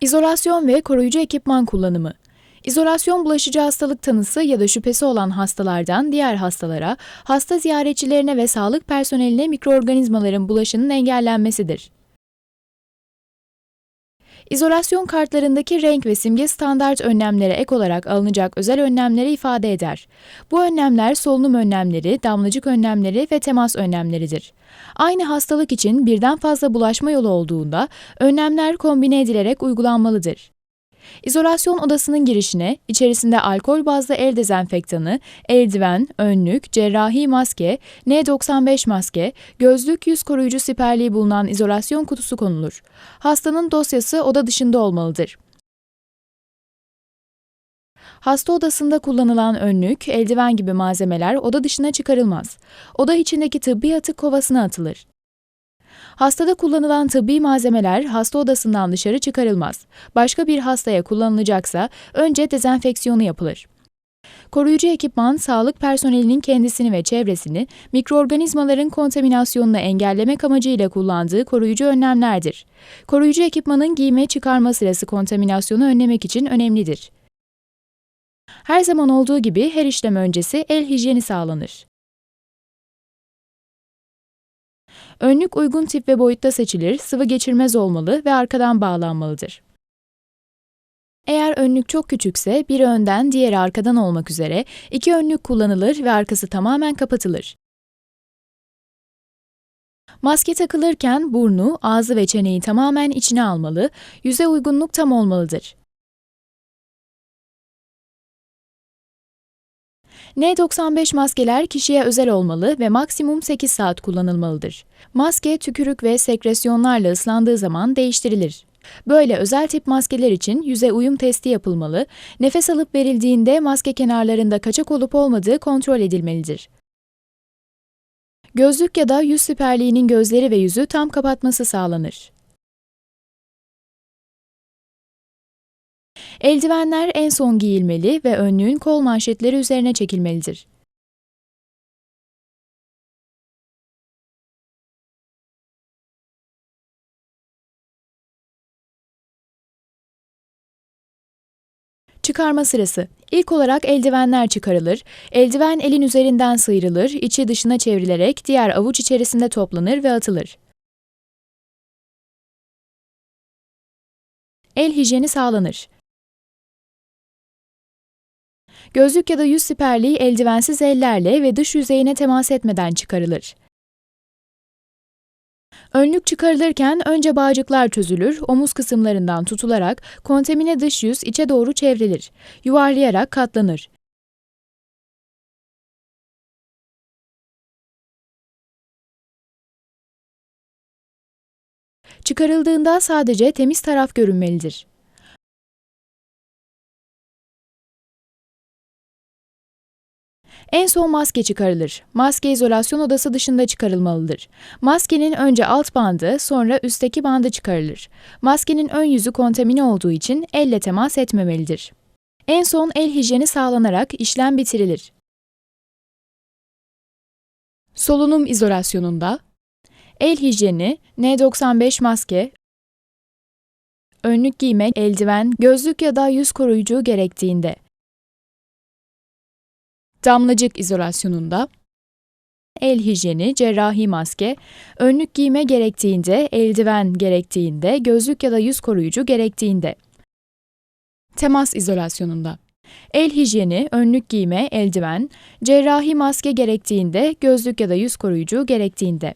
İzolasyon ve koruyucu ekipman kullanımı. İzolasyon bulaşıcı hastalık tanısı ya da şüphesi olan hastalardan diğer hastalara, hasta ziyaretçilerine ve sağlık personeline mikroorganizmaların bulaşının engellenmesidir. İzolasyon kartlarındaki renk ve simge standart önlemlere ek olarak alınacak özel önlemleri ifade eder. Bu önlemler solunum önlemleri, damlacık önlemleri ve temas önlemleridir. Aynı hastalık için birden fazla bulaşma yolu olduğunda önlemler kombine edilerek uygulanmalıdır. İzolasyon odasının girişine içerisinde alkol bazlı el dezenfektanı, eldiven, önlük, cerrahi maske, N95 maske, gözlük, yüz koruyucu siperliği bulunan izolasyon kutusu konulur. Hastanın dosyası oda dışında olmalıdır. Hasta odasında kullanılan önlük, eldiven gibi malzemeler oda dışına çıkarılmaz. Oda içindeki tıbbi atık kovasına atılır. Hastada kullanılan tıbbi malzemeler hasta odasından dışarı çıkarılmaz. Başka bir hastaya kullanılacaksa önce dezenfeksiyonu yapılır. Koruyucu ekipman, sağlık personelinin kendisini ve çevresini mikroorganizmaların kontaminasyonunu engellemek amacıyla kullandığı koruyucu önlemlerdir. Koruyucu ekipmanın giyme çıkarma sırası kontaminasyonu önlemek için önemlidir. Her zaman olduğu gibi her işlem öncesi el hijyeni sağlanır. Önlük uygun tip ve boyutta seçilir, sıvı geçirmez olmalı ve arkadan bağlanmalıdır. Eğer önlük çok küçükse biri önden diğeri arkadan olmak üzere iki önlük kullanılır ve arkası tamamen kapatılır. Maske takılırken burnu, ağzı ve çeneyi tamamen içine almalı, yüze uygunluk tam olmalıdır. N95 maskeler kişiye özel olmalı ve maksimum 8 saat kullanılmalıdır. Maske tükürük ve sekresyonlarla ıslandığı zaman değiştirilir. Böyle özel tip maskeler için yüze uyum testi yapılmalı, nefes alıp verildiğinde maske kenarlarında kaçak olup olmadığı kontrol edilmelidir. Gözlük ya da yüz siperliğinin gözleri ve yüzü tam kapatması sağlanır. Eldivenler en son giyilmeli ve önlüğün kol manşetleri üzerine çekilmelidir. Çıkarma sırası. İlk olarak eldivenler çıkarılır. Eldiven elin üzerinden sıyrılır, içi dışına çevrilerek diğer avuç içerisinde toplanır ve atılır. El hijyeni sağlanır. Gözlük ya da yüz siperliği eldivensiz ellerle ve dış yüzeyine temas etmeden çıkarılır. Önlük çıkarılırken önce bağcıklar çözülür, omuz kısımlarından tutularak kontamine dış yüz içe doğru çevrilir, yuvarlayarak katlanır. Çıkarıldığında sadece temiz taraf görünmelidir. En son maske çıkarılır. Maske izolasyon odası dışında çıkarılmalıdır. Maskenin önce alt bandı, sonra üstteki bandı çıkarılır. Maskenin ön yüzü kontamine olduğu için elle temas etmemelidir. En son el hijyeni sağlanarak işlem bitirilir. Solunum izolasyonunda el hijyeni, N95 maske, önlük giymek, eldiven, gözlük ya da yüz koruyucu gerektiğinde damlacık izolasyonunda el hijyeni, cerrahi maske, önlük giyme gerektiğinde, eldiven gerektiğinde, gözlük ya da yüz koruyucu gerektiğinde. Temas izolasyonunda el hijyeni, önlük giyme, eldiven, cerrahi maske gerektiğinde, gözlük ya da yüz koruyucu gerektiğinde.